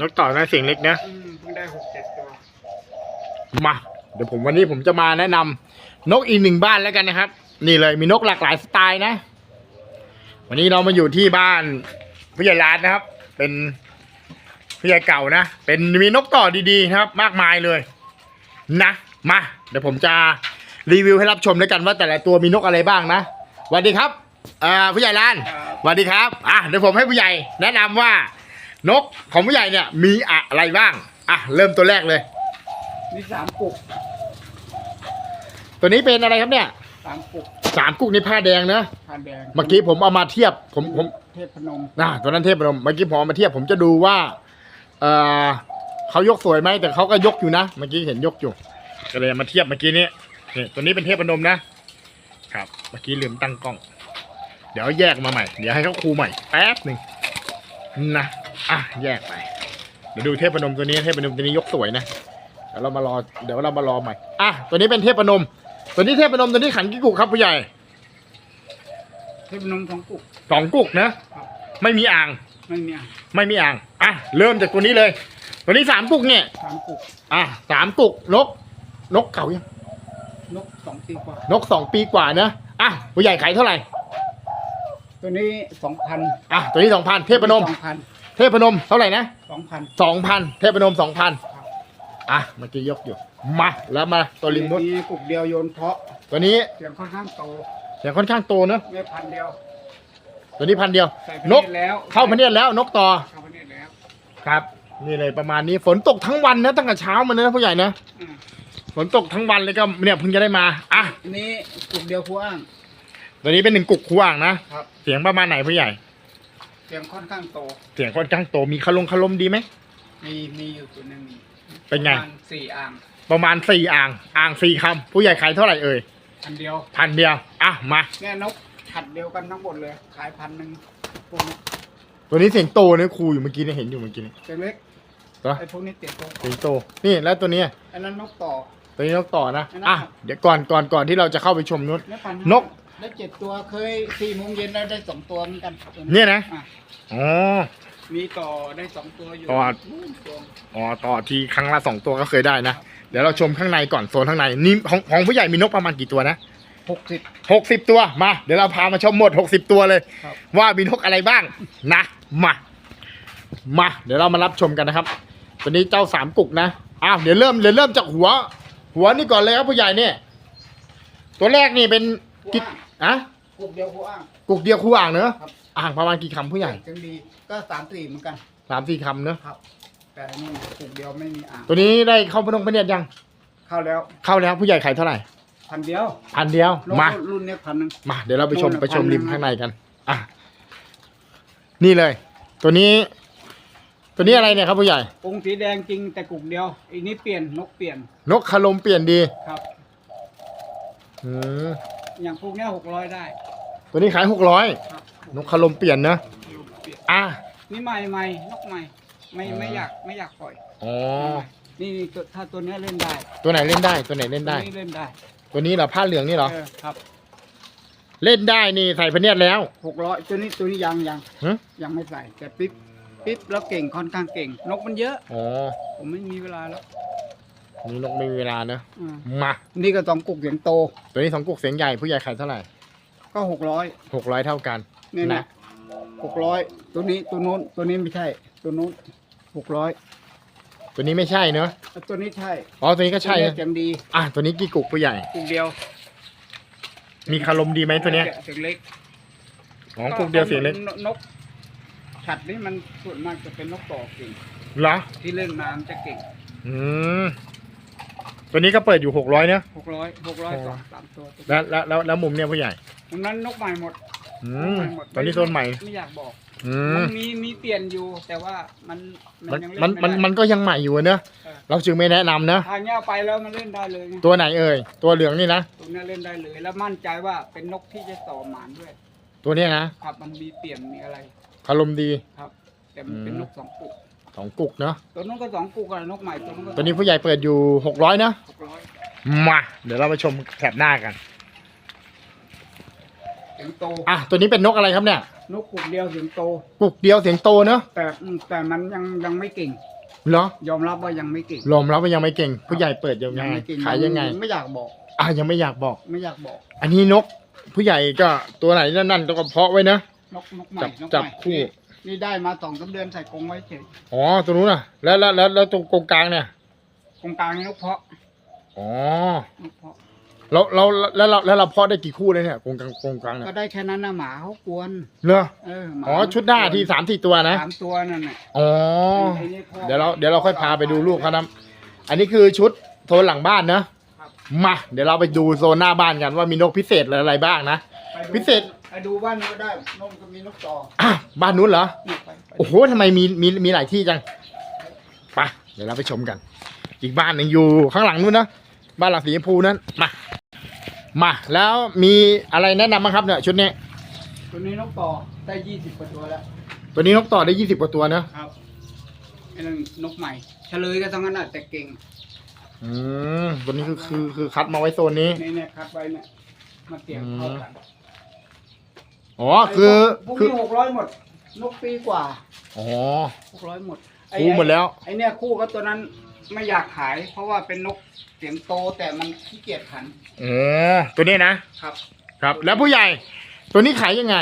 นกต่อนะเสียงเล็กนะอืมเพิ่งได้หกเจ็ดตัวมาเดี๋ยวผมวันนี้ผมจะมาแนะนำนกอีกหนึ่งบ้านแล้วกันนะครับ นี่เลยมีนกหลากหลายสไตล์นะ วันนี้เรามาอยู่ที่บ้านผู้ใหญ่ร้านนะครับ เป็นผู้ใหญ่เก่านะ เป็นมีนกต่อดีๆนะครับ มากมายเลย นะมาเดี๋ยวผมจะรีวิวให้รับชมด้วยกันว่าแต่ละตัวมีนกอะไรบ้างนะสวัสดีครับอ่าผู้ใหญ่ร้านสวัสดีครับอะเดี๋ยวผมให้ผู้ใหญ่ แนะนำว่า นกของผู้ใหญ่เนี่ยมีอะไรบ้าง อะ เริ่มตัวแรกเลย มีสามกุกตัวนี้เป็นอะไรครับเนี่ยสามกุกสามกุ๊กในผ้าแดงนะผ่านแดงเมื่อกี้ผมเอามาเทียบ ผมผมเทพพนมนะตัวนั้นเทพพนมเมื่อกี้ผมเอามาเทียบผมจะดูว่าเออเขายกสวยไหมแต่เขาก็ยกอยู่นะเมื่อกี้เห็นยกอยู่ก็เลยเอามาเทียบเมื่อกี้นี้นี่ตัวนี้เป็นเทพพนมนะครับ เมื่อกี้ลืมตั้งกล้อง เดี๋ยวแยกมาใหม่ เดี๋ยวให้เขาคูใหม่แป๊บหนึ่งนะ อะแยกไป เดี๋ยวดูเทพนมตัวนี้เทพนมตัวนี้ยกสวยนะเดี๋ยวเรามารอเดี๋ยวเรามารอใหม่อะตัวนี้เป็นเทพนม ตัวนี้เทพนมตัวนี้ขันกี่กุกครับผู้ใหญ่เทพพนมสองกุกสองกุกนะไม่มีอ่างไม่มีอะไม่มีอ่างอะเริ่มจากตัวนี้เลย ตัวนี้สามกุกเนี่ยสามกุกอะสามกุกนก นกเก่ายังนกสองปีกว่านกสองปีกว่านะอะผู้ใหญ่ขายเท่าไหร่ตัวนี้สองพันอะตัวนี้สองพันเทพนมสองพันเทพนมเท่าไหร่นะสองพันสองพันเทพนมสองพันอะเมื่อกี้ยกอยู่ มา แล้วมาตัวริมนุชมีกุกเดียวโยนเพาะ ตัวนี้เสียงค่อนข้างโตเสียงค่อนข้างโตเนอะไม่พันเดียว ตัวนี้พันเดียวใส่พนเนกตรแล้วเข้าพะเนียดแล้วนกต่อเข้าพเนตรแล้ว ครับ นี่เลยประมาณนี้ฝนตกทั้งวันนะตั้งแต่เช้ามาเลยนะผู้ใหญ่นะอืมฝนตกทั้งวันเลยก็เนี่ยเพิ่งจะได้มาอะอันนี้กุกเดียวคู่อ้างตัวนี้เป็นหนึ่งกุกขวางนะครับเสียงประมาณไหนผู้ใหญ่เสียงค่อนข้างโต เสียงค่อนข้างโตมีคารมคารมดีไหม มีมีอยู่ตัวหนึงเป็นไง ประมาณสี่อ่างประมาณสี่อ่าง อ่างสี่คำผู้ใหญ่ขายเท่าไหร่เอ่ยพันเดียวพันเดียวอะมา เนี่ยนกขัดเดียวกันทั้งหมดเลย ขายพันหนึ่งพวกนี้ตัวนี้เสียงโตนะครูอยู่เมื่อกี้เนี่ยเห็นอยู่เมื่อกี้นี่ตัวเล็กเหรอ ไอ้พวกนี้เตียโตเสียงโตนี่แล้วตัวเนี้ยอันนั้นนกต่อ ตัวนี้นกต่อนะอันนั้นอะเดี๋ยวก่อนก่อนก่อนที่เราจะเข้าไปชมนุชแล้วพันนก ได้เจ็ดตัวเคยสี่โมงเย็นได้ได้สองตัวเหมือนกันตัวเนี่ยนะ อ่อ๋อ มีต่อได้สองตัวอยู่ต่อ นู่นตัวอ๋อต่อทีครั้งละสองตัวก็เคยได้นะ เดี๋ยวเราชมข้างในก่อนโซนข้างในนี่ของของผู้ใหญ่มีนกประมาณกี่ตัวนะหกสิบ หกสิบตัวมา เดี๋ยวเราพามาชมหมดหกสิบตัวเลย ครับ ว่ามีนกอะไรบ้างนะมามา เดี๋ยวเรามารับชมกันนะครับตัวนี้เจ้าสามกุกนะอ้าวเดี๋ยวเริ่มเดี๋ยวเริ่มจากหัว หัวนี่ก่อนเลยครับผู้ใหญ่เนี่ยตัวแรกนี่เป็นคู่กิ๊ก อ้างอะกุกเดียวคู่อ้าง กุกเดียวคู่อ่างเนอะครับ อ่างประมาณกี่คำผู้ใหญ่จังดีก็สามสี่เหมือนกันสามสี่คำเนอะครับ แต่นี่กุกเดียวไม่มีอ่างตัวนี้ได้เข้าพนงพเนียดยัง เข้าแล้วเข้าแล้วผู้ใหญ่ขายเท่าไหร่พันเดียวพันเดียวนกมา รุ่นเนี้ยพันหนึ่ง มาเดี๋ยวเราไปชมโน่นน่ะไปชมพันหนึ่ริงมนะข้างในกัน อะ นี่เลย ตัวนี้ ตัวนี้อะไรเนี่ยครับผู้ใหญ่ องค์สีแดงจริงแต่กุกเดียวอีกนี้เปลี่ยนนกเปลี่ยนนกคารมเปลี่ยนดีครับ อืม อย่างพวกเนี้หกร้อยได้ตัวนี้ขายหกร้อยครับนกคารมเปลี่ยนนะเปลี่ยนอะนี่ใหม่ใหม่นกใหม่ ไม่อ๋อไม่อยากไม่อยากปล่อยอ๋อนี่นี่ตัวถ้าตัวเนี้ยเล่นได้ตัวไหนเล่นได้ตัวไหนเล่นได้ ตัวนี้เล่นได้ตัวนี้เหรอผ้าเหลืองนี่เหรอเออครับเล่นได้นี่ใส่พเนียดแล้ว หกร้อยตัวนี้ตัวนี้ยังยังฮะ ยังไม่ใส่แต่ปิ๊บปิ๊บแล้วเก่งค่อนข้างเก่ง นกมันเยอะ อ๋อผมไม่มีเวลาแล้ว นี่นกไม่มีเวลาเนอะอืมมานี่ก็สองกุกเสียงโต ตัวนี้สองกุกเสียงใหญ่ผู้ใหญ่ขายเท่าไหร่ก็หกร้อยหกร้อยเท่ากันเนี่ยนะหกร้อยตัวนี้ตัวนู้นตัวนี้ไม่ใช่ ตัวนู้นหกร้อยตัวนี้ไม่ใช่เนอะตัวนี้ใช่อ๋อตัวนี้ก็ใช่ตัวนะเนี้ยเสียงดีอะตัวนี้กี่กุกผู้ใหญ่ กุกเดียวมีคารมดีไหมตัวเนี้ยเสียงเล็กอ๋อกุกเดียวเสียงเล็กนกฉัดนี่มันส่วนมากจะเป็นนกต่อเก่งเหรอที่เล่นนานจะเก่งอืม ตัวนี้ก็เปิดอยู่หกร้อยเนอะหกร้อยหกร้อยอ๋อสองสามตัวแล้วแล้วแล้วแล้วมุมเนี่ยผู้ใหญ่ตรงนั้นนกใหม่หมดอืนกมใหม่หมดตอนนี้โซนใหม่ ไม่อยากบอกอืมัมนมีมีเปลี่ยนอยู่แต่ว่ามันมันยังมันเล่นมันไได้ มันก็ยังใหม่อยู่อะเนอะเออ เราจึงไม่แนะนำนะทางเนี้ยเอาไปแล้วมันเล่นได้เลยไงตัวไหนเอ่ยตัวเหลืองนี่นะตรงเนี้ยเล่นได้เลย แล้วมั่นใจว่าเป็นนกที่จะต่อหมานด้วยตัวเนี้ยนะครับมันมีเปลี่ยนมีอะไรคารมดี ครับ แต่มันเป็นอืม นกสองกุก สองกุกเนาะตัวนู้นก็สองกุกอะนกใหม่ตัวนู้นก็ตัวนี้ผู้ใหญ่เปิดอยู่หกร้อยนะหกร้อยมาเดี๋ยวเรามาชมแถบหน้ากันเสียงโตอะตัวนี้เป็นนกอะไรครับเนี่ย นกกลุ่มเดียวถึงโต กุกเดียวเสียงโตเนอะแต่อืมแต่มันยังยังไม่เก่ง เหรอยอมรับว่ายังไม่เก่งรวมแล้วมันยังไม่เก่ง ผู้ใหญ่เปิดยังไงไม่เก่งขายยังไงไม่อยากบอก อะยังไม่อยากบอก ไม่อยากบอก อันนี้นก ผู้ใหญ่ก็ตัวไหนนั่นๆต้องกระเพาะไว้นะนกนกใหม่จับนกจับใหม่คู่ นี่นี่ได้มาสองสามเดือนใส่กรงไว้เฉยอ๋อตัวนู้นน่ะ แล้วแล้วแล้วแล้วตรงกรงกลางเนี่ยกรงกลางนี่นกเพาะอ๋อนกเพาะ แล้วแล้วแล้วเราแล้วเราเพาะได้กี่คู่เลยเนี่ยกรงกลางกรงกลางเนี่ยก็ได้แค่นั้นนะหมาเขากวนเหรอเออหมาอ๋อชุดหน้าที่สามสี่ตัวนะสามตัวนั่นน่ะอ๋อไอ้นี่พ่อ เดี๋ยวเราเดี๋ยวเราค่อยพาไปดูลูกเขานะอันนี้คือชุดโซนหลังบ้านนะครับ มา เดี๋ยวเราไปดูโซนหน้าบ้านกันว่ามีนกพิเศษอะไรบ้างนะ ไปดูพิเศษ ไปดูบ้านก็ได้นกก็มีนกต่ออะบ้านนู้นเหรอ นี่ไปไปโอ้โหทำไมมีมีมีหลายที่จังไปเดี๋ยวเราไปชมกัน อีกบ้านหนึ่งอยู่ข้างหลังนู้นนะ บ้านหลังสีชมพูนั้น มา มา แล้วมีอะไรแนะนำบ้างครับเนี่ยชุดนี้ ตัวนี้นกต่อได้ยี่สิบกว่าตัวแล้วตัวนี้นกต่อได้ยี่สิบกว่าตัวนะ ครับไอ้นั่นนกใหม่เฉลยก็ทั้งนั้นน่ะแต่เก่งอืม ตัวนี้คือคือคือคัดมาไว้โซนนี้ นี่เนี่ยคัดไว้เนี่ยมาเกี่ยวเข้ากัน อ๋อคือพวกคือนี้หกร้อยหมด นกปีกว่าอ๋อหกร้อยหมดคู่หมดแล้วไอ้เนี่ยคู่ก็ตัวนั้นไม่อยากขาย เพราะว่าเป็นนกเสียงโตแต่มันขี้เกียจขันเออตัวนี้นะครับ ครับ แล้วผู้ใหญ่ ตัวนี้ขายยังไง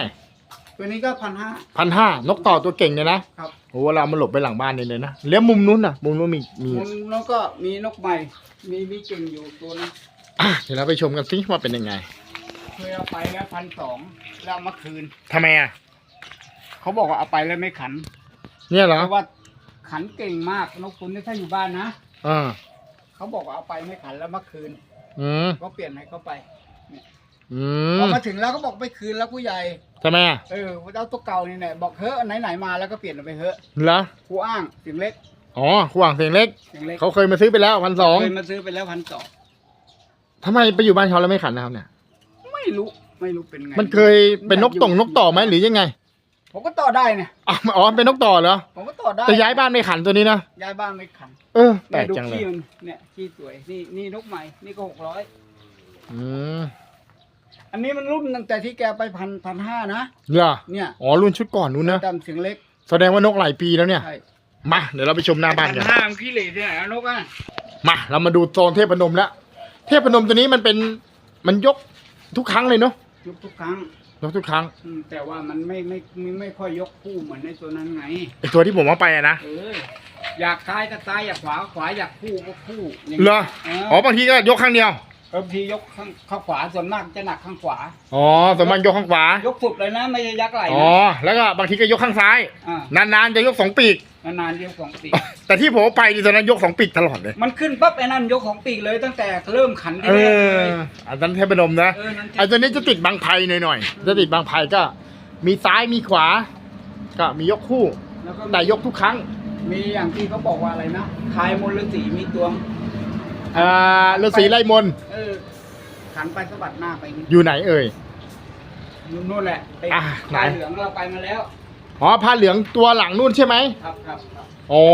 ตัวนี้ก็พันห้าพันห้านกต่อตัวเก่งเนี่ยนะครับโอ้เรามาหลบไปหลังบ้านนี่เลยนะแล้วมุมนู้นน่ะ มุมนู้นมีมีมันนกก็มีนกใหม่มีมีเก่งอยู่ตัวนึงอะเดี๋ยวเราไปชมกันสิว่าเป็นยังไง เคยเอาไปแล้วพันสองแล้วเอามาคืน ทำไมอะ เขาบอกว่าเอาไปแล้วไม่ขันเนี่ยเหรอเพราะว่าขันเก่งมากนกคุณนี่ถ้าอยู่บ้านนะอ่าเขาบอกว่าเอาไปไม่ขันแล้วมาคืน อืมก็เปลี่ยนให้เขาไปอืพอมมาถึงแล้วก็บอกไปคืนแล้วผู้ใหญ่ ทำไมอะเออเอาตัวเก่านี่แหละบอกเฮ้ไหนไหนๆมาแล้วก็เปลี่ยนเอาไปเฮ้เหรอครูอ้างเสียงเล็กอ๋อขวางเสียงเล็ก เสียงเล็กเขาเคยมาซื้อไปแล้วพันสองเคยมาซื้อไปแล้วพันสองทำไมไปอยู่บ้านเขาแล้วไม่ขันนะครับเนี่ยไม่ รู้ไม่รู้เป็นไงมันเคยเป็นนกต่งนกต่อไหมหรือยังไงผมก็ต่อได้เนี่ยอ๋ออ๋อเป็นนกต่อเหรอผมก็ต่อได้แต่ย้ายบ้านไม่ขันตัวนี้นะย้ายบ้านไม่ขัน เออแปลเนี่ยกดูจังเลยขี้มันเนี่ยขี้สวยนี่นี่นกใหม่นี่ก็หกร้อยอืมอันนี้มันรุ่นตั้งแต่ที่แกไปพันพันห้านะเหรอเนี่ยอ๋อรุ่นชุดก่อนนู้นนะดำเสียงเล็ก แสดงว่านกหลายปีแล้วเนี่ยใช่มาเดี๋ยวเราไปชมหน้าบ้านพักันนห้ามันขี้เหร่ที่ไหนอะนกอะมาเรามาดูโซนเทพนมแล้วเทพนมตัวนี้มันเป็นมันยก ทุกครั้งเลยเนาะยกทุกครั้งยกทุกครั้งอืมแต่ว่ามันไม่ไม่ไม่ไม่ค่อยยกคู่เหมือนในตัวนั้นไง ไอตัวที่ผมเอาไปอะนะเออ อยากซ้ายก็ซ้ายอยากขวาก็ขวาอยากคู่ก็คู่ย่างเหรนี้อเออ๋ออบางทีก็ยกข้างเดียวบางทียกข้างข้างขวาส่วนมากจะหนักข้างขวา อ๋อส่วนมากยกข้างขวายกสุดเลยนะไม่ใช่ยักไหล่อ๋อนะแล้วก็บางทีก็ยกข้างซ้าย อ่านานๆจะยกสองปีก นานๆยกสองปีก แต่ที่ผมเอาไปนี่ตอนนั้นยกสองปีกตลอดเลย มันขึ้นปั๊บไอ้นั่นยกของปีกเลยตั้งแต่เริ่มขันที่เอแรกอเลยอันนั้นเทพนมนะ เออนั่นไอตัวนี้จะติดบางไพหน่อยๆ จะติดบางไพก็มีซ้ายมีขวา ก็มียกคู่ แล้วก็แต่ยกทุกครั้งมีอย่างที่เขาบอกว่าอะไรนะคายมลฤาษีมีตัวอ่าฤาษีไล่มนต์เออ ขันไปสะบัดหน้าไปนี่อยู่ไหนเอ่ยอยู่นู่นแหละไปอะไหนลายเหลืองเราไปมาแล้ว อ๋อผ้าเหลืองตัวหลังนู่นใช่ไหมครับครับครับอ๋อ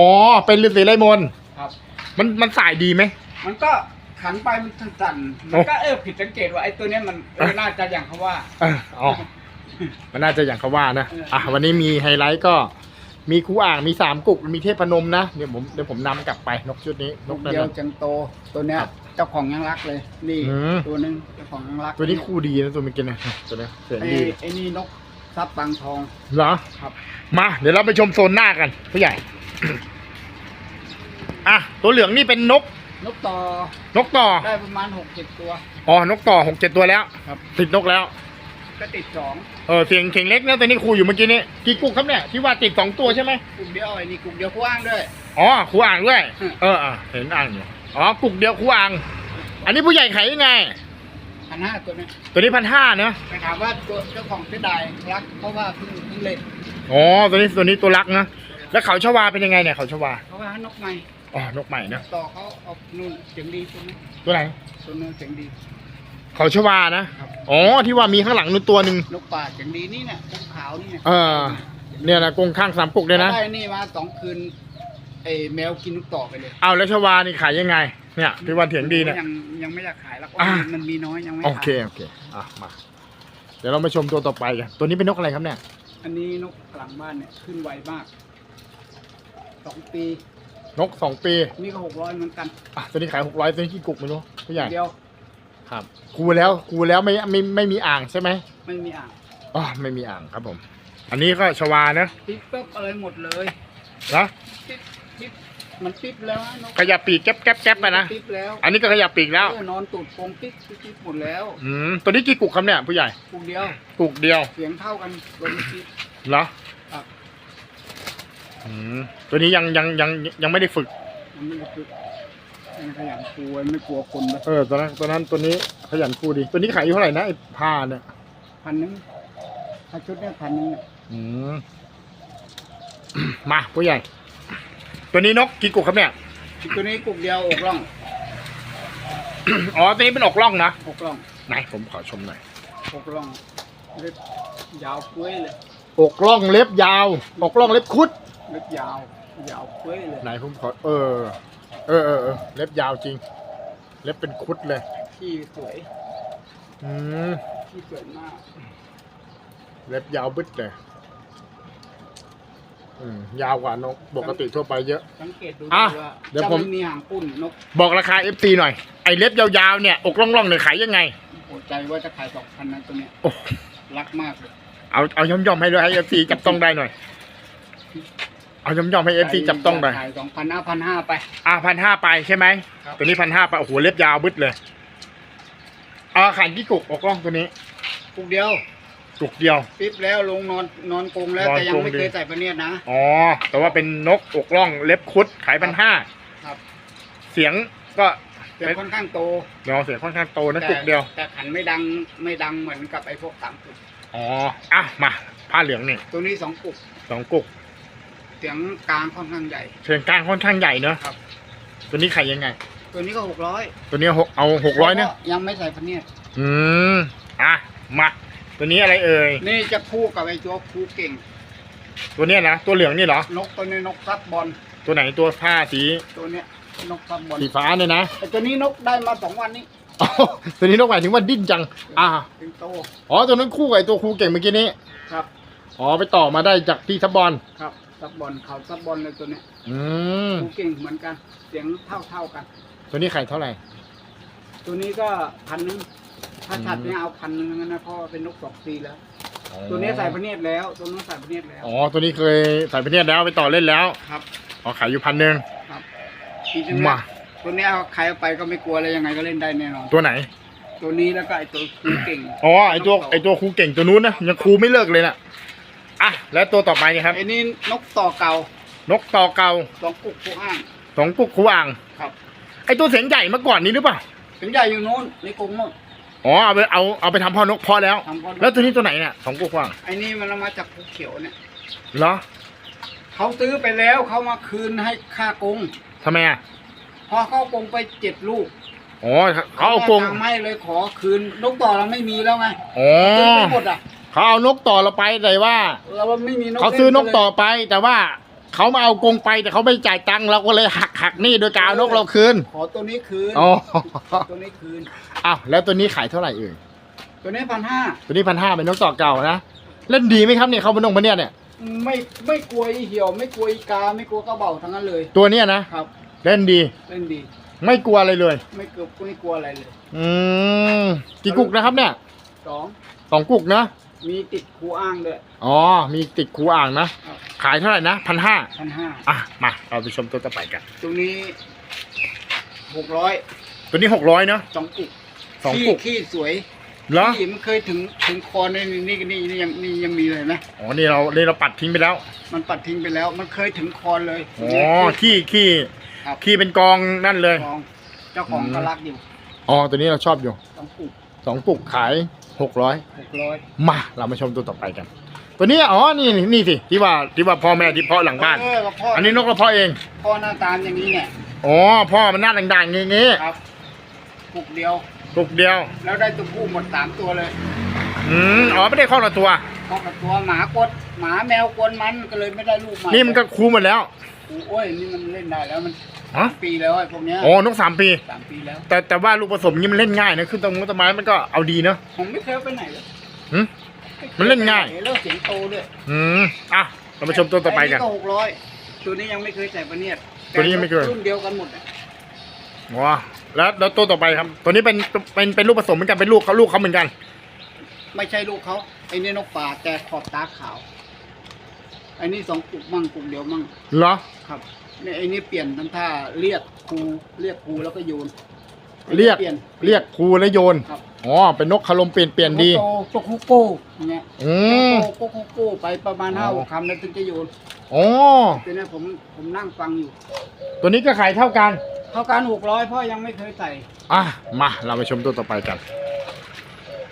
เป็นฤาษีไล่มนต์ครับ มันมันสายดีไหม มันก็ขันไปมันสั่นๆมันก็เออผิดสังเกตว่าไอ้ตัวเนี้ยมันเออน่าจะอย่างเขาว่า เอออ๋อ มันน่าจะอย่างเขาว่านะเอออ่อะวันนี้มีไฮไลท์ก็ มีคูอ่างมีสามกุกมีเทพนมนะเดี๋ยวผมเดี๋ยวผมนำกลับไปนกชุดนี้นลูกกนั้นเดียวนะ จังโตตัวเนี้ยครับเจ้าของยังรักเลย นี่อืม ตัวหนึงเจ้าของยังรักตัวนี้คู่ดีนะตัวเมื่อกี้นะตัวนี้เสียงไอ้ดี ไอ้นี่นก ซับบางทอง เหรอครับ มา เดี๋ยวเราไปชมโซนหน้ากันผู้ใหญ่ อะ ตัวเหลืองนี่เป็นนก นกต่อ นกต่อ ได้ประมาณหกเจ็ดตัว อ๋อ นกต่อหกเจ็ดตัวแล้วครับ ติดนกแล้ว ก็ติดสองเออเสียงเสียงเล็กนะตัวนี้ครูอยู่เมื่อกี้นี้กี่กุกครับเนี่ยที่ว่าติดสองตัวใช่ไหมกลุ่มเดียวไอ้นี่กลุ่มเดียวกว้างด้วย อ๋อครูอ่างด้วยอืมเอออะเห็นอ่างอยู่ อ๋อกุกเดียวครูอ่าง อันนี้ผู้ใหญ่ขายยังไง พันห้าตัวเนี้ยตัวนี้พันห้าเนอะไปถามว่าตัวเจ้าของเสียดายรักเพราะว่าเพิ่งเพิ่งเล่นอ๋อตัวนี้ตัวนี้ตัวรักนะแล้วเขาชวาเป็นยังไงเนี่ยเขาชวาเพราะว่านกใหม่อ๋อนกใหม่นะต่อเขาเอานู่นเสียงดีตัวนี้ตัวไหนตัวนู้นเสียงดี เขาชวานะครับอ๋อที่ว่ามีข้างหลังนู่นตัวหนึ่งนกป่าเสียงดีนี่เนี่ยนกขาวนี่เนี่ยเออเนี่ยนะกรงข้างสามกุกเลยนะได้นี่มาสองคืนไอ้แมวกินนกต่อไปเลยเอาแล้วชวานี่ขายยังไง เนี่ยที่ว่าเถียงดีเนี่ย ยังยังไม่อยากขายแล้วเพราะอะ มันมีน้อยยังไม่โอขายเคโอเคอะมาเดี๋ยวเรามาชมตัวต่อไปกันตัวนี้เป็นนกอะไรครับเนี่ยอันนี้นกหลังบ้านเนี่ยขึ้นไวมากสองปีนกสองปีนี่ก็หกร้อยเหมือนกันอะตัวนี้ขายหกร้อยตัวนี้กี่กุกไม่รู้ผู้ใหญ่เดียวครับคูแล้วคูแล้วไม่ไม่ไม่มีอ่างใช่ไหมไม่มีอ่างอ๋อไม่มีอ่างครับผม อันนี้ก็ชวานะปิ๊บปิ๊บอะไรหมดเลยนะปิ๊บปิ๊บ มันปิ๊บแล้วนะนกขยับปีกแก๊บแก๊บแก๊บไปนะ ปิ๊บแล้วอันนี้ก็ขยับปีกแล้ว เออนอนตูดโปงปิ๊บปิ๊บปิ๊บหมดแล้วอืม ตัวนี้กี่กุกครับเนี่ยผู้ใหญ่กุกเดียวกุกเดียว เสียงเท่ากันลมปิ๊บ เหรอครับ อืม ตัวนี้ยังยังยังยังไม่ได้ฝึก มันไม่ได้ปิ๊บยังขยันกลัวไม่กลัวคนเลยเออ ตัวนั้นตัวนั้นตัวนี้ขยันคูดี ตัวนี้ขายอยู่เท่าไหร่นะไอ้ผ้าเนี่ย พันหนึงถ้าชุดเนี่ยพันหนึงเนี่ยอืม มาผู้ใหญ่ ตัวนี้นกกี่กุกครับเนี่ย ตัวนี้กุกเดียวอกล่องอ๋อ ตัวนี้เป็นอกล่องนะอกล่องไหนผมขอชมหน่อยอกล่องเล็บยาวเฟ้ยเลยอกล่องเล็บยาวอกล่องเล็บคุด เล็บยาว ยาวเฟ้ยเลยไหนผมขอเออ เออเออเออเล็บยาวจริง เล็บเป็นคุดเลยที่สวยอืมที่สวยมาก เล็บยาวบึดเลย อืมยาวกว่านกปกติทั่วไปเยอะ สังเกตดูอะว่าเดี๋ยวจะผม ไม่มีหางปุ้นนกบอกราคา FC หน่อย ไอ้เล็บยาวๆเนี่ย อกล่องๆเนี่ยขายยังไงโหัวใจว่าจะขายสองพันนะตัวเนี้ยโอ้ รักมากเลยเอาเอาย่อมๆให้ด้วยให้ FC จับต้องได้หน่อย เอาย่อมๆให้ FC จับต้องได้ขายสองพันห้าพันห้าไป อะพันห้าไปใช่ไหม ครับ ตัวนี้พันห้าไป โอ้โห เล็บยาวบึดเลยเอาขันกี่กุกอกล่องตัวนี้กุกเดียว กุกเดียว ปิ๊บแล้วลงนอนนอนกรงแล้วนอนแต่ยังกรงไม่ดีเคยใส่ประเนียดนะ อ๋อ แต่ว่าเป็นนกอกล่องเล็บคุดขายพันห้าครับ เสียงก็แต่ค่อนข้างโตเนาะเสียงค่อนข้างโตนะแต่กุกเดียว แต่ขันไม่ดังไม่ดังเหมือนกับไอ้พวกสามกุกอ๋อ อะ มา ผ้าเหลืองนี่ตัวนี้สองกุกสองกุก เสียงกลางค่อนข้างใหญ่เสียงกลางค่อนข้างใหญ่เนอะครับ ตัวนี้ขายยังไง ตัวนี้ก็หกร้อยตัวนี้หกเอาหกร้อยเนี่ยยังไม่ใส่ประเนียดอืม อะ มา ตัวนี้อะไรเอ่ย นี่จะคู่กับไอ้ตัวคู่เก่ง ตัวเนี้ยนะ ตัวเหลืองนี่เหรอ นกตัวนี้นกซับบอล ตัวไหนตัวผ้าสี ตัวเนี้ยนกซับบอลสีฟ้าเนี่ยนะ ไอ้ตัวนี้นกได้มาสองวันนี้อ๋อตัวนี้นกหมายถึงว่าดิ้นจัง อ่า ถึงโต อ๋อ ตัวนั้นคู่กับไอ้ตัวครูเก่งเมื่อกี้นี้ ครับ อ๋อ ไปต่อมาได้จากที่ทับบอล ครับซับบอลเขาซับบอลเลยตัวเนี้ยอืม คู่เก่งเหมือนกัน เสียงเท่าเท่าๆกัน ตัวนี้ขายเท่าไหร่ ตัวนี้ก็พันหนึง ถ้าอืมฉัดเนี่ยเอาพันหนึงทั้งนั้นนะเพราะว่าเป็นนกสองปีแล้ว ตัวนี้ใส่พระเนียดแล้วตัวนู้นใส่พระเนียดแล้ว อ๋อ ตัวนี้เคยใส่พเนียดแล้วไปต่อเล่นแล้ว ครับอ๋อ ขายอยู่พันหนึ่ง ครับทีนี้มา ตัวเนี้ยเอาใครเอาไปก็ไม่กลัวอะไรยังไงก็เล่นได้แน่นอนตัวไหน ตัวนี้แล้วก็ไอ้ตัวคู่เก่งอ๋อ ไอตัวไอตัวครูเก่งตัวนู้นนะ ยังครูไม่เลิกเลยน่ะ อะ แล้วตัวต่อไปนี่ครับ ไอ้นี่นกต่อเก่านกต่อเก่าสองกุกคู่อ้างสองกุกครูอ่าง ครับไอตัวเสียงใหญ่เมื่อก่อนนี้หรือเปล่า ถึงใหญ่อยู่โน้นในกรงโน้น อ๋อเอาไปเอาเอาไปทำพ่อนกพอแล้ว ทำก่อนแล้วตัวนี้ตัวไหนเนี่ยสองกุกครูอ่างไอ้นี่มันเอามาจากภูเขียวเนี่ยเหรอเขาซื้อไปแล้วเขามาคืนให้ค่ากรงทำไมอะพอเข้ากรงไปเจ็ดลูกอ๋อเขาเอากรงตังค์ไม่เลยขอคืนนกต่อเราไม่มีแล้วไงอ๋อซื้อไปหมดอะเขาเอานกต่อเราไปแต่ว่า เราไม่มีนกเขาซื้อนกล่ต่อไปแต่ว่า เขามาเอากรงไปแต่เขาไม่จ่ายตังค์เราก็เลยหักหักหนี่โดยการเอานกเราคืน ขอตัวนี้คืนอ๋อ ตัวนี้คืน อ้าวแล้วตัวนี้ขายเท่าไหร่เอ่ยตัวนี้พันห้าตัวนี้พันห้าเป็นนกต่อเก่านะเล่นดีไหมครับเนี่ยเขาบนนงมาเนี่ยเนี่ยไม่ไม่กลัวอีเหี่ยว ไม่กลัวอีกาไม่กลัวกระเบาทั้งนั้นเลย ตัวเนี้ยนะครับ เล่นดี เล่นดี ไม่กลัวอะไรเลย ไม่เกือบไม่กลัวอะไรเลยอืมกี่กุกนะครับเนี่ยสองสองกุกนะ มีติดคูอ้างด้วย อ๋อ มีติดคูอ่างนะ ครับ ขายเท่าไหร่นะพันห้าพันห้าอะ มา เราไปชมตัวต่อไปกัน ตรงนี้หกร้อยตัวนี้หกร้อยเนาะสองกุกสองขี้กุกขี้สวยเหรอ ขี้มันเคยถึงถึงคอในนี่นี่นี่นี่ยังนี่ยังมีเลยไหมอ๋อ นี่เรานี่เราปัดทิ้งไปแล้ว มันปัดทิ้งไปแล้วมันเคยถึงคอเลยอ๋อ ขี้ ขี้ ครับขี้เป็นกองนั่นเลย ของเจ้าของอืมก็รักอยู่อ๋อ ตัวนี้เราชอบอยู่สองกุก สองกุกขายหกร้อยหกร้อยมาเรามาชมตัวต่อไปกัน ตัวนี้อ๋อนี่นี่สิที่ว่าที่ว่าพ่อแม่ที่เพาะหลังบ้าน เออกับพ่ออัอันนี้นกกระเพาะเองพ่อหน้าตาอย่างนี้เนี่ยอ๋อพ่อมันหน้าด่างๆอย่างงี้ครับกุกเดียวกุกเดียวแล้วได้ตัวผู้หมดสามตัวเลยอืมอ๋อไม่ได้ข้อละตัว พอกับตัวหมากดหมาแมวกวนมันก็เลยไม่ได้ลูกใหม่นี่มันก็คูหมดแล้ว โอ้ยนี่มันเล่นได้แล้วมันฮะปีแล้วไอ้พวกเนี้ยอ๋อนกสามปี สามปีแล้ว แต่แต่ว่าลูกผสมนี่มันเล่นง่ายนะขึ้นตรงต้นไม้มันก็เอาดีเนาะผมไม่เคยไปไหนเลยหึผมันเล่นง่ายเลิกเสียงโตด้วยอืมอะเรามาชมตัวต่อไปกันก็หกร้อยตัวนี้ยังไม่เคยใส่ประเนียดตัวนี้ยังไม่เคย รุ่นเดียวกันหมดอะว้าแล้วแล้วตัวต่อไปครับ ตัวนี้เป็นเป็นเป็นลูกผสมเหมือนกันเป็นลูกเขาลูกเขาเหมือนกัน ไม่ใช่ลูกเขาไอ้นี่นกป่าแต่ขอบตาขาวไอ้นี่สองกุกมั่งกุกเดียวมั่งเหรอ ครับเนี่ยไอ้นี่เปลี่ยนทำท่าเรียกครูเรียกครูแล้วก็โยนเรียก เปลี่ยน เรียกครูแล้วโยน ครับ อ๋อ เป็นนกคารมเปลี่ยนเปลี่ยนดี โตโตคุโก้อย่างเงี้ยอืม โตคุโก้ไปประมาณห้าอ๋หอกคำแล้วถึงจะโยนอ๋อ ทีนี้ผมผมนั่งฟังอยู่ตัวนี้ก็ขายเท่ากัน เท่ากันหกร้อยพ่อยังไม่เคยใส่อะ มา เราไปชมตัวต่อไปกัน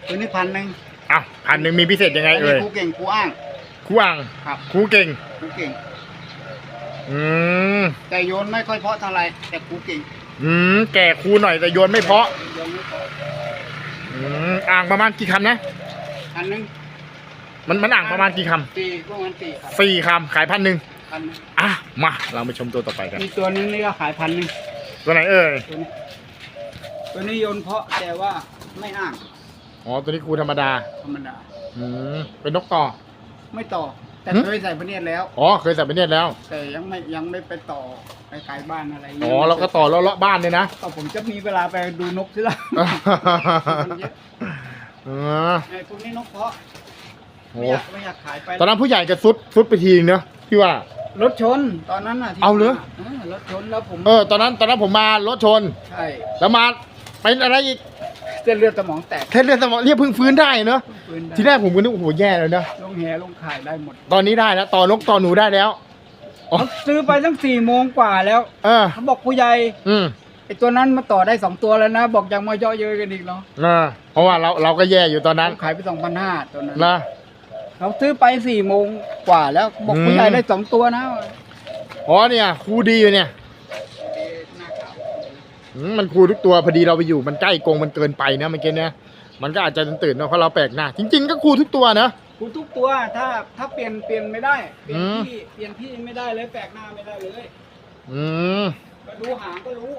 ตัวนี้พันหนึ่งอ้าวพันหนึ่งมีพิเศษยังไงอันเอ่นี้ยครูเก่งครูอ้าง ครูอ่างครับครูเก่ง ครูเก่ง อืมแต่โยนไม่ค่อยเพราะเท่าไหรแต่ครูเก่งอืมแก่ครูหน่อยแต่โยนไม่เพาะโยนไม่เพราะอืมอ่างประมาณกี่คำนะพันหนึ่งมันมันอ่างประมาณกี่คสี่พวกมันสี่ครับำสี่คำขายพันหนึ่งพันหนึ่งอะมาเราไปชมตัวต่อไปกันมีตัวนึงนี่ก็ขายพันหนึ่งตัวไหนเอ่ยตัวนี้ตัวนี้โยนเพราะแต่ว่าไม่อ้างอ๋อตัวนี้ครูธรรมดาธรรมดาอืมเป็นนกต่อ ไม่ต่อ แต่หึ เคยใส่พระเนียดแล้ว อ๋อเคยใส่ไปเนี่ยแล้ว แต่ยังไม่ยังไม่ไปต่อไปไกลบ้านอะไรอ๋อเราก็ต่อแล้วเลาะบ้านเลยนะก็ผมจะมีเวลาไปดูนกสิละมันเยอะเออไอ้พวกนี้นกเพราะโหไม่อยากไม่อยากขายไปตอนนั้นผู้ใหญ่ก็ซุดซุดไปทีนึงเนอะพี่ว่า รถชนตอนนั้นน่ะที่เอาเหรอมรถชนแล้วผมเออตอนนั้นตอนนั้นผมมารถชน ใช่แล้วมาเป็นอะไรอีก เส้นเลือดสมองแตกเทสเลือดสมองเรียกเพิ่งฟื้นได้เนอะฟื้นได้ทีแรกผมก็นึกโอ้โหแย่เลยนะลงแหลงขายได้หมดตอนนี้ได้แล้วต่อนกต่อหนูได้แล้วอ๋อเขาซื้อไปตั้งสี่โมงกว่าแล้วเออเขาบอกผู้ใหญ่อืมไอ้ตัวนั้นมาต่อได้สองตัวแล้วนะ บอกยังมาเยอะเย้ยกันอีกเนาะเออเพราะว่าเราเราก็แย่อยู่ตอนนั้นขายไปสองพันห้าตัวนั้นนะเขาซื้อไปสี่โมงกว่าแล้วบอกอืมผู้ใหญ่ได้สองตัวนะอ๋อเนี่ยครูดีอยู่เนี่ยหน้าขาวอื มมันครูทุกตัวพอดีเราไปอยู่มันใกล้กรงมันเกินไปนะเมื่อกี้เนี่ยมันก็อาจจะตื่นๆเนอะเพราะเราแปลกหน้าจริง ๆ ก็ครูทุกตัวนะ คุณทุกตัวถ้าถ้าเปลี่ยนเปลี่ยนไม่ได้เปลี่ยนอืมที่เปลี่ยนที่ไม่ได้เลยแปลกหน้าไม่ได้เลย อืมก็ดูหางก็รู้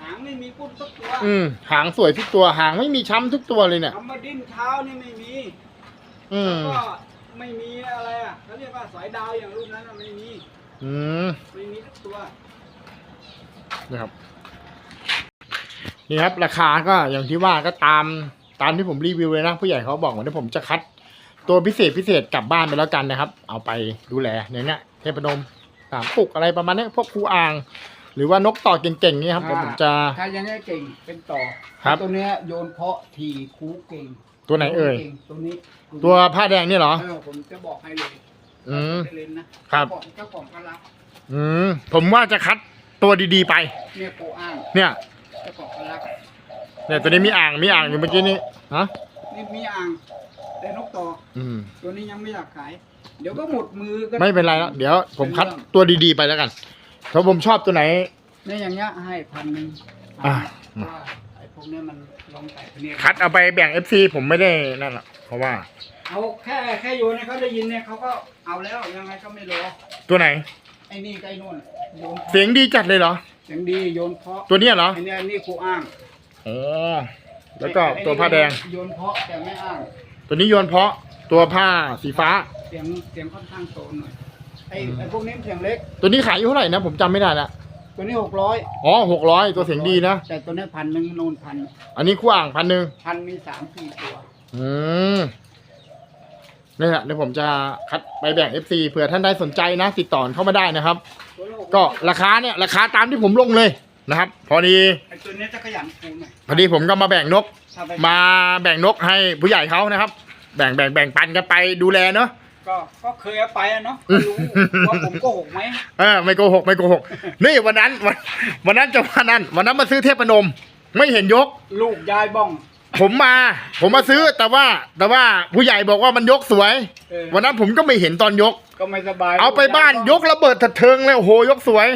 หางไม่มีกุ้นสักตัวอืมหางสวยทุกตัวหางไม่มีช้ำทุกตัวเลยเนี่ยคำว่าดิ้นเท้านี่ไม่มีอืมแล้วก็ไม่มีอะไรอะเขาเรียกว่าสายดาวอย่างรูปนั้นน่ะไม่มีอืมไม่มีสักตัวนะครับ นี่ครับ ราคาก็อย่างที่ว่าก็ตามตามที่ผมรีวิวเลยนะ ผู้ใหญ่เขาบอกว่าเดี๋ยวผมจะคัดตัวพิเศษพิเศษกลับบ้านไปแล้วกันนะครับ เอาไปดูแลอย่างเงี้ยเทพนมสามปุกอะไรประมาณเนี้ยพวกครูอ่าง หรือว่านกต่อเก่งๆนี่ครับเดี๋ยวผมจะ ถ้ายังไงเก่งเป็นต่อครับ ตัวเนี้ยโยนเพาะทีคูเก่งตัวไหนเอ่ย ก่งตัวนี้ตัวผ้าแดงนี่เหรอ เออผมจะบอกให้เลยอืมได้เล่นนะครับเจ้าของเจ้าของก็รับอืมผมว่าจะคัดตัวดีๆไป เนี่ยโกอ้างเนี่ย เจ้าของก็รับเนี่ยตัวนี้มีอ่างมีอ่างอยู่เมื่อกี้นี้ฮะนี่มีอ่าง แต่นกต่ออืม ตัวนี้ยังไม่อยากขาย เดี๋ยวก็หมดมือก็ไม่เป็นไรแล้วเดี๋ยวผมคัดตัวดีๆไปแล้วกันถ้าผมชอบตัวไหน เนี่ยอย่างเงี้ยให้พันหนึ่งอะเพราะว่าไอ้พวกเนี้ยมันลองใส่เนี่ยคัดเอาไปแบ่ง FC ผมไม่ได้นั่นหรอกเพราะว่า เอาแค่แค่โยนให้เขาได้ยินเนี่ยเขาก็เอาแล้วยังไงก็ไม่รอตัวไหน ไอ้นี่ไก่นู่นโยนเสียงดีจัดเลยเหรอ เสียงดีโยนเพาะตัวเนี้ยเหรอไอ้เนี่ยนี่ครูอ้างอ๋อแล้วก็ตัวผ้าแดง โยนเพาะแต่ไม่อ้าง ตัวนี้โยนเพาะตัวผ้าสีฟ้า เสียงเสียงค่อนข้างโตหน่อยไอ้อืมไอ้พวกนี้เสียงเล็ก ตัวนี้ขายอยู่เท่าไหร่นะผมจำไม่ได้ละตัวนี้หกร้อยอ๋อหกร้อยตัวเสียงดีนะ แต่ตัวนี้พันหนึ่งโนนพันอันนี้คู่อ่างพันหนึ่งพันมีสามสี่ตัว อืม นี่แหละเดี๋ยวผมจะคัดไปแบ่ง FC เผื่อท่านได้สนใจนะ ติดต่อเข้ามาได้นะครับตัวละหก็ราคาเนี่ยราคาตามที่ผมลงเลยนะครับ พอดีไอ้ตัวนี้จะขยันคูหน่อยพอดีผมก็มาแบ่งนก ถ้าไปมาแบ่งนกให้ผู้ใหญ่เขานะครับ แบ่งแบ่งแบ่งปันกันไปดูแลเนาะ ก็ก็เคยเอาไปอะเนาะอืมไม่รู้ว่าผมโกหกไหมเออไม่โกหกไม่โกหก นี่วันนั้นวันวันนั้นจะวันนั้น วันนั้นมาซื้อเทพนม ไม่เห็นยก ลูกยายบ้อง ผมมา ผมมาซื้อแต่ว่า แต่ว่าผู้ใหญ่บอกว่ามันยกสวย เออ วันนั้นผมก็ไม่เห็นตอนยก ก็ไม่สบายเอาไปบ้านยกระเบิดถะเทิงเลยโอ้โหยกสวย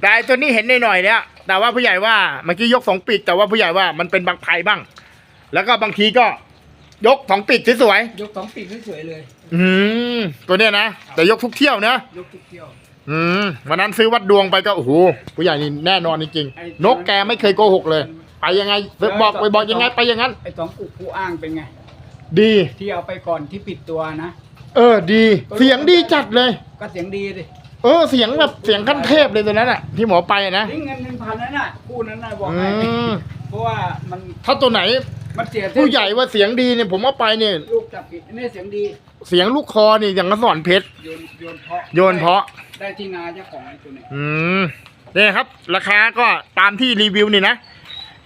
แต่ไอ้ตัวนี้เห็นหน่อยๆเนี่ยแต่ว่าผู้ใหญ่ว่าเมื่อกี้ยกสองปีกแต่ว่าผู้ใหญ่ว่ามันเป็นบางไพรบ้าง แล้วก็บางทีก็ยกสองปีกสวยยกสองปีกสวยๆเลย ๆอืมตัวเนี้ยนะแต่ยกทุกเที่ยวนะยกทุกเที่ยว อืมวันนั้นซื้อวัดดวงไปก็โอ้โหผู้ใหญ่นี่แน่นอนจริงไอ้ๆนกแกไม่เคยโกหกเลย ไปยังไงบอกไปบอกยังไงไปอย่างนั้นไอ้สองกุกกูอ้างเป็นไง ดีที่เอาไปก่อนที่ปิดตัวนะ เออดี เสียงดีจัดเลย ก็เสียงดีดิเออเสียงแบบเสียงขั้นเทพเลยตัวนั้นอะ ที่หมอไปอะนะทิ้งเงินหนึ่งพันนั่นน่ะคู่นั้นน่ะบอกอืให้มเพราะว่ามันถ้าตัวไหนมันเสียผู้ใหญ่ว่าเสียงดีเนี่ยผมว่าไปเนี่ยลูกจับผิดอันนี่เสียงดี เสียงลูกคอนี่อย่างกระสอนเพชรโยนโยนเพาะโยนเพาะได้ที่นาเจ้าของไอ้ตัวนี้อืมเนี่ยครับ ราคาก็ตามที่รีวิวนี่นะ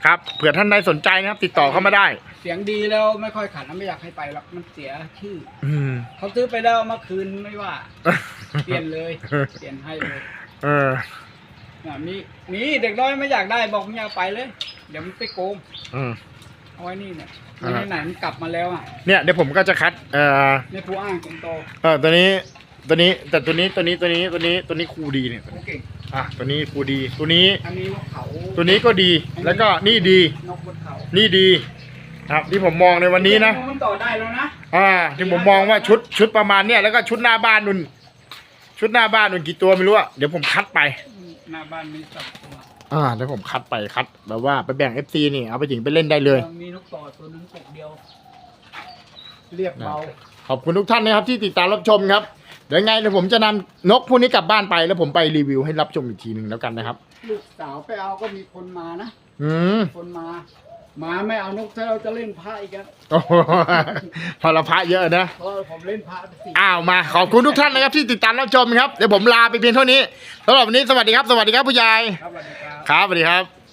ครับเผื่อท่านใดสนใจนะครับ ติดต่อเข้ามาได้ เสียงดีแล้วไม่ค่อยขัดนะไม่อยากให้ไปหรอกมันเสียชื่ออืม เขาซื้อไปแล้วเอามาคืนไม่ว่า เปลี่ยนเลย เปลี่ยนให้เลยเออ น่ะมีมีเด็กน้อยไม่อยากได้บอกไม่อยากไปเลย เดี๋ยวมันไปโกงอืม เอาไว้นี่เนี่ยอ่าไม่ไหนๆมันกลับมาแล้วอะเนี่ยเดี๋ยวผมก็จะคัดเอ่อในผู้อ้างคนโต เออตัวนี้ ตัวนี้แต่ตัวนี้ตัวนี้ตัวนี้ตัวนี้ตัวนี้ครูดีเนี่ยผู้เก่งอะตัวนี้ครูดี ตัวนี้ อันนี้นกเขาตัวนี้ก็ดีแล้วก็นี่ดี นกบนเขานี่ดี ครับที่ผมมองในวันนี้นะมันต่อได้แล้วนะอ่าที่ผมมองว่าชุดชุดประมาณเนี้ยแล้วก็ชุดหน้าบ้านนุ่นชุดหน้าบ้านนุ่นกี่ตัวไม่รู้อะเดี๋ยวผมคัดไป หน้าบ้านมีสัตว์ตัวอ่าเดี๋ยวผมคัดไปคัดแบบว่าไปแบ่ง FC นี่เอาไปถึงไปเล่นได้เลย มีนกต่อตัวนึงกกเดียว เรียบเบา ขอบคุณทุกท่านนะครับที่ติดตามรับชมครับ เดี๋ยวไงเดี๋ยวผมจะนำนกพวกนี้กลับบ้านไปแล้วผมไปรีวิวให้รับชมอีกทีหนึ่งแล้วกันนะครับ ลูกสาวไปเอาก็มีคนมานะ อืมคนมา มาไม่เอานกถ้าเราจะเล่นพระอีกอะโอ้โหพอละพระเยอะนะ เพราะผมเล่นพระไปสี่อ้าวมาขอบคุณทุกท่านนะครับที่ติดตามรับชมครับ เดี๋ยวผมลาไปเพียงเท่านี้สำหรับวันนี้สวัสดีครับ สวัสดีครับผู้ใหญ่ ครับสวัสดีครับ ครับสวัสดีครับ